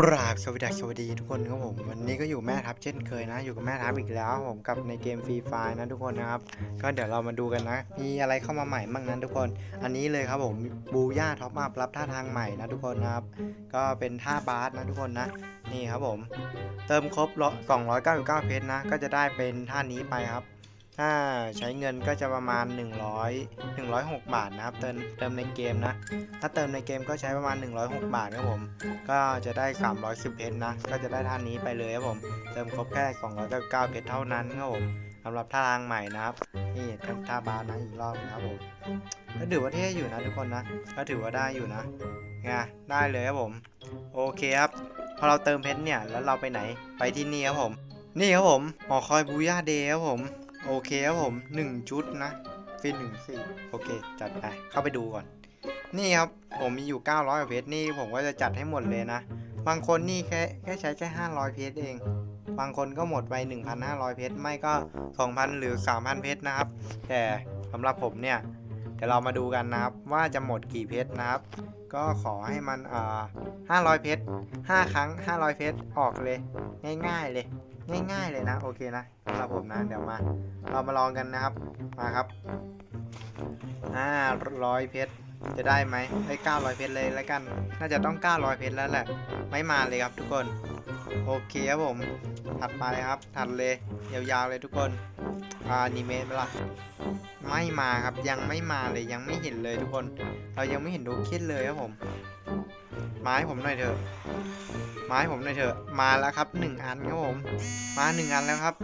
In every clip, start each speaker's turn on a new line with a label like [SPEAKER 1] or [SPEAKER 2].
[SPEAKER 1] กราบสวัสดีสวัสดีทุกคนครับผมวันนี้ก็อยู่แม่ทัพเช่นเคยนะ อยู่กับแม่ทัพอีกแล้วผมกับในเกมฟรีไฟนะทุกคนนะครับ ก็เดี๋ยวเรามาดูกันนะ มีอะไรเข้ามาใหม่บ้างนั้นทุกคน อันนี้เลยครับผมบูย่าท็อปอัพรับท่าทางใหม่นะทุกคนนะครับ ก็เป็นท่าบาสนะทุกคนนะ นี่ครับผม เติมครบ 299 เพชรนะ ก็จะได้เป็นท่านี้ไปครับ ถ้าใช้เงินก็จะประมาณ 100 106 บาทนะครับ เติมเติมในเกมนะ ถ้าเติมในเกมก็ใช้ประมาณ 106 บาทครับผม ก็จะได้ 310 เพชรนะ ก็จะได้ท่านี้ไปเลยครับผม เติมครบแค่ 299 เพชรเท่านั้นครับผมสำหรับท่าทางใหม่นะครับ นี่เติมท่าบาสนะอีกรอบนะครับผม ก็ถือว่าเท่อยู่นะทุกคนนะ ก็ถือว่าได้อยู่นะไงได้เลยครับผม โอเคครับ พอเราเติมเพชรเนี่ย แล้วเราไปไหน ไปที่นี่ครับผม นี่ครับผม หอคอยบูย่าเดย์ครับผม โอเคครับผมหนึ่งชุดนะฟินหนึ่งสี่โอเค จัดไปเข้าไปดูก่อน นี่ครับผมมีอยู่ 900กว่าเพชรนี่ผมก็จะจัดให้หมดเลยนะ บางคนนี่แค่แค่ใช้แค่ 500 เพชรเอง บางคนก็หมดไป 1,500 เพชรไม่ก็ 2,000 หรือ 3,000 เพชรนะครับ แต่สำหรับผมเนี่ยเดี๋ยวเรามาดูกันนะครับว่าจะหมดกี่เพชรนะครับ ก็ขอให้มันอ่า500 เพชร5ครั้ง 500 เพชรออกเลย ง่าย ๆเลย ง่ายๆเลยนะ โอเคนะสำหรับผมนะเดี๋ยวมา เรามาลองกันนะครับมาครับ500เพชรจะได้ไหมไอ้900เพชรเลยแล้วกัน น่าจะต้อง900เพชรแล้วแหละ ไม่มาเลยครับทุกคน โอเคครับผม ถัดไปครับ ถัดเลย ยาวๆเลยทุกคนอานิเมะไหมล่ะไม่มาครับ ยังไม่มาเลย ยังไม่เห็นเลยทุกคน เรายังไม่เห็นโดเคนเลยครับผม มาให้ผมหน่อยเถอะมาให้ผมหน่อยเถอะ มาแล้วครับหนึ่งอันครับผม มาหนึ่งอันแล้วครับ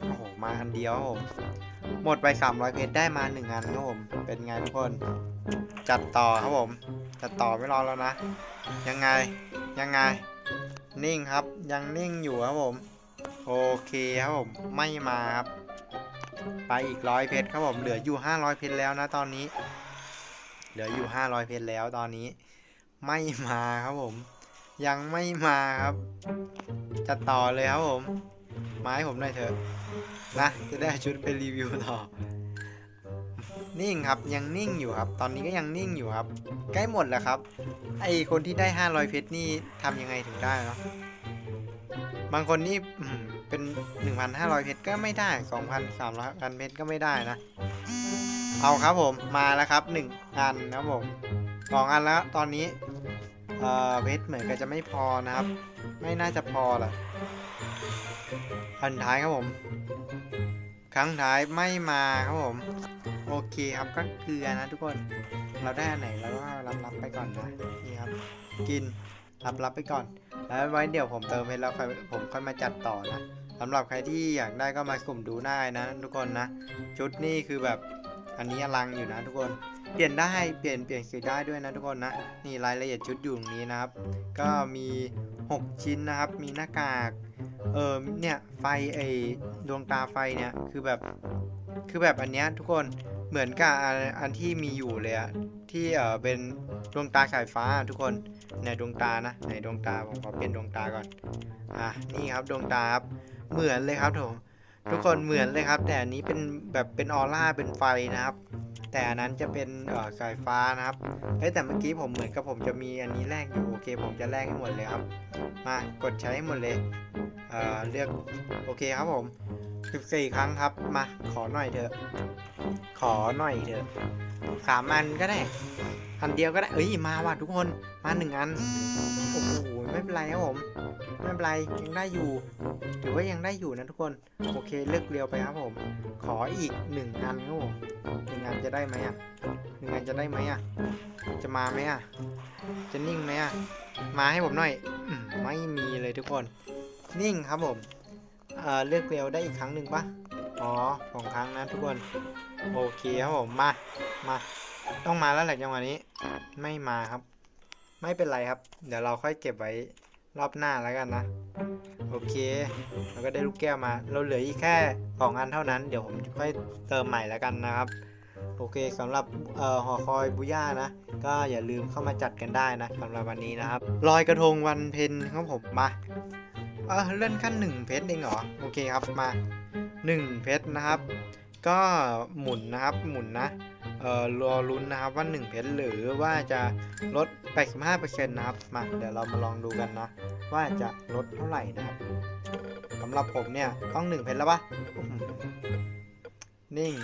[SPEAKER 1] โอ้โห มาอันเดียวครับผม หมดไป300เพชรได้มาหนึ่งอันครับผม เป็นไงทุกคน จัดต่อครับผม จัดต่อไม่รอแล้วนะ ยังไง ยังไง นิ่งครับ ยังนิ่งอยู่ครับผม โอเคครับผม ไม่มาครับ ไปอีกร้อยเพชรครับผม เหลืออยู่500เพชรแล้วนะตอนนี้ เหลืออยู่500เพชรแล้วตอนนี้ ไม่มาครับผม ยังไม่มาครับจัดต่อเลยครับผมมาให้ผมหน่อยเถอะนะจะได้ชุดไปรีวิวต่อ นิ่งครับยังนิ่งอยู่ครับ ตอนนี้ก็ยังนิ่งอยู่ครับ ใกล้หมดแล้วครับ ไอคนที่ได้ 500 เพชรนี่ทำยังไงถึงได้เนาะบางคนนี่เป็น 1,500 เพชรก็ไม่ได้ 2,300พันเพชรก็ไม่ได้นะ เอาครับผมมาแล้วครับ1อันนะครับผมสองอันแล้วตอนนี้ เอ่อเพชรเหมือนกับจะไม่พอนะครับ ไม่น่าจะพอแหละอันท้ายครับผม ครั้งท้ายไม่มาครับผม โอเคครับก็เกลือนะทุกคน เราได้อันไหนเราก็รับรับไปก่อนนะนี่ครับ กินรับรับไปก่อน แล้วไว้เดี๋ยวผมเติมให้แล้วค่อยผมค่อยมาจัดต่อนะสำหรับใครที่อยากได้ก็มากลุ่มดูได้นะ ทุกคนนะ ชุดนี่คือแบบอันนี้อลังอยู่นะทุกคน เปลี่ยนได้เปลี่ยนเปลี่ยนสีได้ด้วยนะทุกคนนะนี่รายละเอียดชุดอยู่ตรงนี้นะครับ ก็มี 6 ชิ้นนะครับ มีหน้ากากเออเนี่ยไฟไอดวงตาไฟเนี่ยคือแบบคือแบบอันเนี้ยทุกคนเหมือนกับอันอันที่มีอยู่เลยอะที่เออเป็นดวงตาสายฟ้าทุกคนในดวงตานะในดวงตาผมขอเปลี่ยนดวงตาก่อนอะนี่ครับดวงตาครับเหมือนเลยครับผมทุกคนเหมือนเลยครับ แต่อันนี้เป็นแบบเป็นออร่าเป็นไฟนะครับ แต่อันนั้นจะเป็นเอ่อสายฟ้านะครับเฮ้ยแต่เมื่อกี้ผมเหมือนกับผมจะมีอันนี้แลกอยู่โอเค ผมจะแลกให้หมดเลยครับ มากดใช้ให้หมดเลยเอ่อเลือกโอเคครับผม14ครั้งครับมาขอหน่อยเถอะ ขอหน่อยเถอะสามอันก็ได้อันเดียวก็ได้เอ้ยมาว่ะทุกคนมาหนึ่งอันโอ้โห เป็นไรครับผม ไม่เป็นไรยังได้อยู่ ถือว่ายังได้อยู่นะทุกคน โอเคเลือกเรียวไปครับผม ขออีกหนึ่งอันครับผมหนึ่งอันจะได้ไหมอะหนึ่งอันจะได้ไหมอะ จะมาไหมอะ จะนิ่งไหมอะ มาให้ผมหน่อย ไม่มีเลยทุกคน นิ่งครับผม เอ่อเลือกเร็วได้อีกครั้งหนึ่งปะอ๋อสองครั้งนะทุกคน โอเคครับผม มา มา ต้องมาแล้วแหละจังหวะนี้ ไม่มาครับ ไม่เป็นไรครับ เดี๋ยวเราค่อยเก็บไว้ รอบหน้าแล้วกันนะ โอเค เราก็ได้ลูกแก้วมา เราเหลืออีกแค่สองอันเท่านั้น เดี๋ยวผมค่อยเติมใหม่แล้วกันนะครับ โอเคสำหรับอ่อหอคอยบุย่านะ ก็อย่าลืมเข้ามาจัดกันได้นะสำหรับวันนี้นะครับลอยกระทงวันเพ็ญครับผมมาเออเลื่อนขั้นหนึ่งเพชรเองเหรอ โอเคครับมาหนึ่งเพชรนะครับ ก็หมุนนะครับหมุนนะ เอ่อรอลุ้นนะครับว่า 1 เพชรหรือว่าจะลด 85%นะครับ มาเดี๋ยวเรามาลองดูกันนะ ว่าจะลดเท่าไหร่นะครับสำหรับผมเนี่ยต้อง 1 เพชรแล้วปะนิ่ง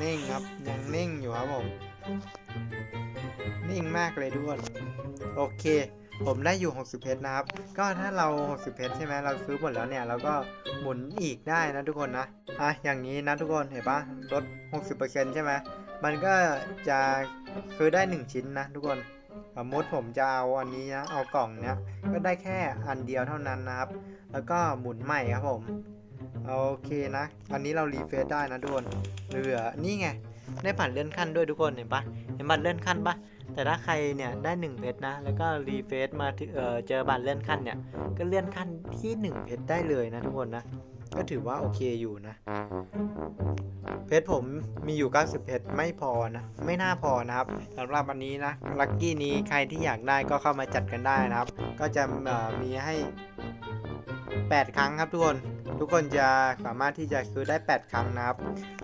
[SPEAKER 1] นิ่งครับยังนิ่งอยู่ครับผม นิ่งมากเลยทุกคนโอเคผมได้อยู่ 60 เพชรนะครับ ก็ถ้าเรา 60 เพชรใช่ไหมเราซื้อหมดแล้วเนี่ยเราก็หมุนอีกได้นะทุกคนนะ อะ อย่างนี้นะทุกคน เห็นปะลด 60%ใช่ไหม มันก็จะซื้อได้ 1 ชิ้นนะทุกคนสมมติผมจะเอาอันนี้นะเอากล่องเนี้ยก็ได้แค่อันเดียวเท่านั้นนะครับ แล้วก็หมุนใหม่ครับผมโอเคนะอันนี้เรารีเฟซได้นะทุกคนเหลือนี่ไงได้ผ่านเลื่อนขั้นด้วยทุกคนเห็นปะเห็นบัตรเลื่อนขั้นปะแต่ถ้าใครเนี่ยได้1เพชรนะ แล้วก็รีเฟซมาเออเจอบัตรเลื่อนขั้นเนี่ยก็เลื่อนขั้นที่1เพชรได้เลยนะทุกคนนะก็ถือว่าโอเคอยู่นะ เพชรผมมีอยู่ 90 เพชรไม่พอนะ ไม่น่าพอนะครับสำหรับวันนี้นะ ลัคกี้นี้ใครที่อยากได้ก็เข้ามาจัดกันได้นะครับ ก็จะมีให้ 8 ครั้งครับทุกคน ทุกคนจะสามารถที่จะซื้อได้ 8 ครั้งนะครับ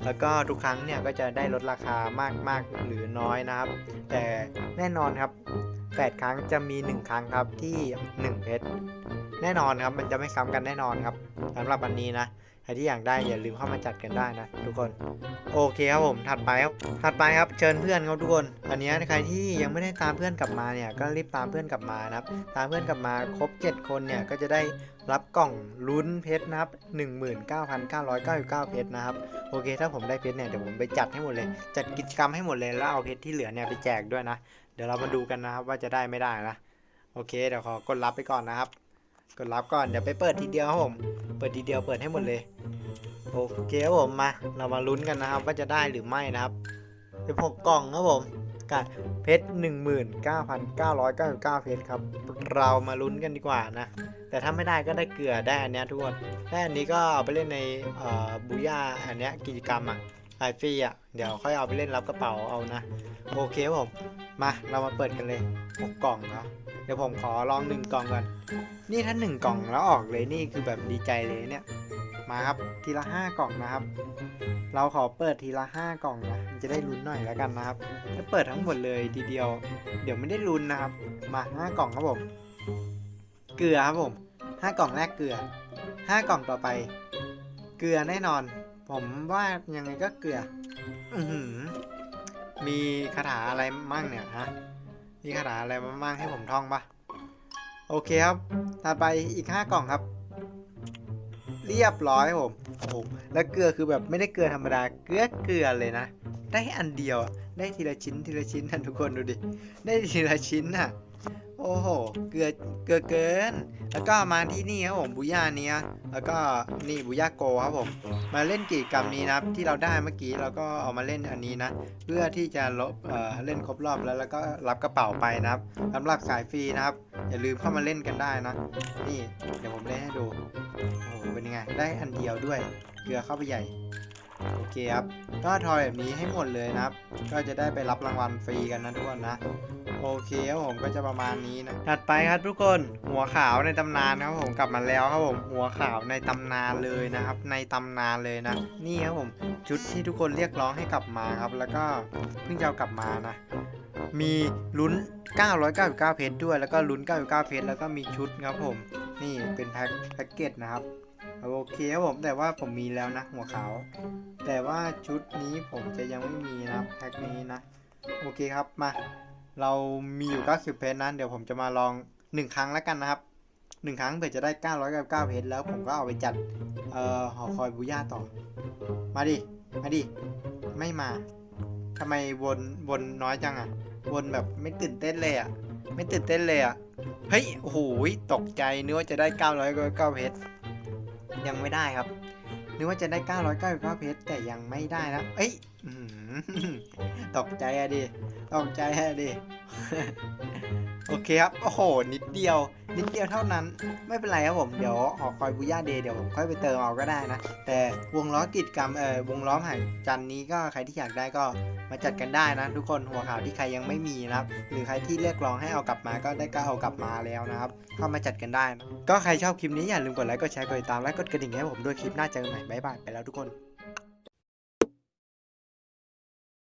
[SPEAKER 1] แล้วก็ทุกครั้งเนี่ยก็จะได้ลดราคามากมากหรือน้อยนะครับ แต่แน่นอนครับ 8 ครั้งจะมี 1 ครั้งครับที่ 1 เพชรแน่นอนครับมันจะไม่ซ้ำกันแน่นอนครับสำหรับวันนี้นะ รที่อยากได้อย่าลืมเข้ามาจัดกันได้นะทุกคน โอเคครับผมถัดไปครับถัดไปครับเชิญเพื่อนครับทุกคน อันนี้ใครที่ยังไม่ได้ตามเพื่อนกลับมาเนี่ยก็รีบตามเพื่อนกลับมานะครับ ตามเพื่อนกลับมาครบ 7 คนเนี่ยก็จะได้รับกล่องลุ้นเพชรนะครับ 19,999 เพชรนะครับ โอเค ถ้าผมได้เพชรเนี่ยเดี๋ยวผมไปจัดให้หมดเลย จัดกิจกรรมให้หมดเลยแล้วเอาเพชรที่เหลือเนี่ยไปแจกด้วยนะ เดี๋ยวเรามาดูกันนะครับว่าจะได้ไม่ได้นะ โอเค เดี๋ยวขอกดรับไปก่อนนะครับ กดรับก่อน เดี๋ยวไปเปิดทีเดียวครับผม เปิดทีเดียวเปิดให้หมดเลย โอเคครับผมมา เรามาลุ้นกันนะครับ ว่าจะได้หรือไม่นะครับเป็นหกกล่องครับผมกับเพชร19,999 เพชรครับ เรามาลุ้นกันดีกว่านะ แต่ถ้าไม่ได้ก็ได้เกลือได้อันเนี้ยทุกคนได้อันนี้ก็เอาไปเล่นในบูย่าอันนี้กิจกรรมอะขายฟรีอะ เดี๋ยวค่อยเอาไปเล่นรับกระเป๋าเอานะ โอเคครับผม มาเรามาเปิดกันเลยหกกล่องเนาะเดี๋ยวผมขอลองหนึ่งกล่องก่อน นี่ถ้าหนึ่งกล่องแล้วออกเลยนี่คือแบบดีใจเลยเนี่ย มาครับ ทีละห้ากล่องนะครับ เราขอเปิดทีละห้ากล่องนะจะได้ลุ้นหน่อยแล้วกันนะครับ ถ้าเปิดทั้งหมดเลยทีเดียว เดี๋ยวไม่ได้ลุ้นนะครับ มาห้ากล่องครับผม เกลือครับผมห้ากล่องแรกเกลือห้ากล่องต่อไป เกลือแน่นอน ผมว่ายังไงก็เกลือ อืมีคาถาอะไรมั่งเนี่ยฮะ มีคาถาอะไรมั่งให้ผมท่องปะโอเคครับถัดไปอีกห้ากล่องครับ เรียบร้อยครับผมโอ้โหแล้วเกลือคือแบบไม่ได้เกลือธรรมดาเกลือเกลือเลยนะ ได้อันเดียวได้ทีละชิ้นทีละชิ้นนะทุกคนดูดิ ได้ทีละชิ้นอะ โอ้โห เกลือ เกลือเกิน แล้วก็มาที่นี่ครับผมบุย่าเนี้ย แล้วก็นี่บุย่าโกครับผม มาเล่นกิจกรรมนี้นะที่เราได้เมื่อกี้เราก็เอามาเล่นอันนี้นะ เพื่อที่จะลบเอ่อเล่นครบรอบแล้วแล้วก็รับกระเป๋าไปนะครับสำหรับสายฟรีนะครับ อย่าลืมเข้ามาเล่นกันได้นะ นี่เดี๋ยวผมเล่นให้ดู โอ้โหเป็นยังไง ได้อันเดียวด้วย เกลือเข้าไปใหญ่ โอเคครับ ก็ทอยแบบนี้ให้หมดเลยนะครับ ก็จะได้ไปรับรางวัลฟรีกันนะทุกคนนะ โอเคครับผมก็จะประมาณนี้นะ ถัดไปครับทุกคนหัวขาวในตำนานครับผมกลับมาแล้วครับผมหัวขาวในตำนานเลยนะครับ ในตำนานเลยนะ นี่ครับผมชุดที่ทุกคนเรียกร้องให้กลับมาครับ แล้วก็เพิ่งจะเอากลับมานะ มีลุ้น 999 เพชรด้วย แล้วก็ลุ้น 99 เพชรแล้วก็มีชุดครับผม นี่เป็นแพ็คแพ็กเกจนะครับ โอเคครับผมแต่ว่าผมมีแล้วนะหัวขาว แต่ว่าชุดนี้ผมจะยังไม่มีนะแพ็คนี้นะ โอเคครับมา เรามีอยู่ 90 เพชรนะเดี๋ยวผมจะมาลอง 1 ครั้งแล้วกันนะครับ1ครั้งเผื่อจะได้999เพชรแล้วผมก็เอาไปจัด เอ่อหอคอยบูย่าต่อ มาดิ มาดิ ไม่มาทำไมวนวนน้อยจังอะวนแบบไม่ตื่นเต้นเลยอะไม่ตื่นเต้นเลยอะเฮ้ย โอ้โหตกใจนึกว่าจะได้999เพชร ยังไม่ได้ครับ นึกว่าจะได้ 999เพชรแต่ยังไม่ได้นะ เอ้ยตกใจอะดิ ตกใจอะดิ โอเคครับ โอ้โห นิดเดียว นิดเดียวเท่านั้น ไม่เป็นไรครับผม เดี๋ยวหอคอยบูย่าเดย์เดี๋ยวผมค่อยไปเติมเอาก็ได้นะ แต่วงล้อกิจกรรม เอ่อ วงล้อมหายจันนี้ก็ใครที่อยากได้ก็มาจัดกันได้นะ ทุกคน หัวข่าวที่ใครยังไม่มีนะครับ หรือใครที่เรียกร้องให้เอากลับมาก็ได้ก็เอากลับมาแล้วนะครับ เข้ามาจัดกันได้นะก็ใครชอบคลิปนี้อย่าลืมกดไลค์ กดแชร์ กดติดตาม และกดกระดิ่งให้ผมด้วยคลิปหน้าเจอกันใหม่บ๊ายบายไปแล้วทุกคน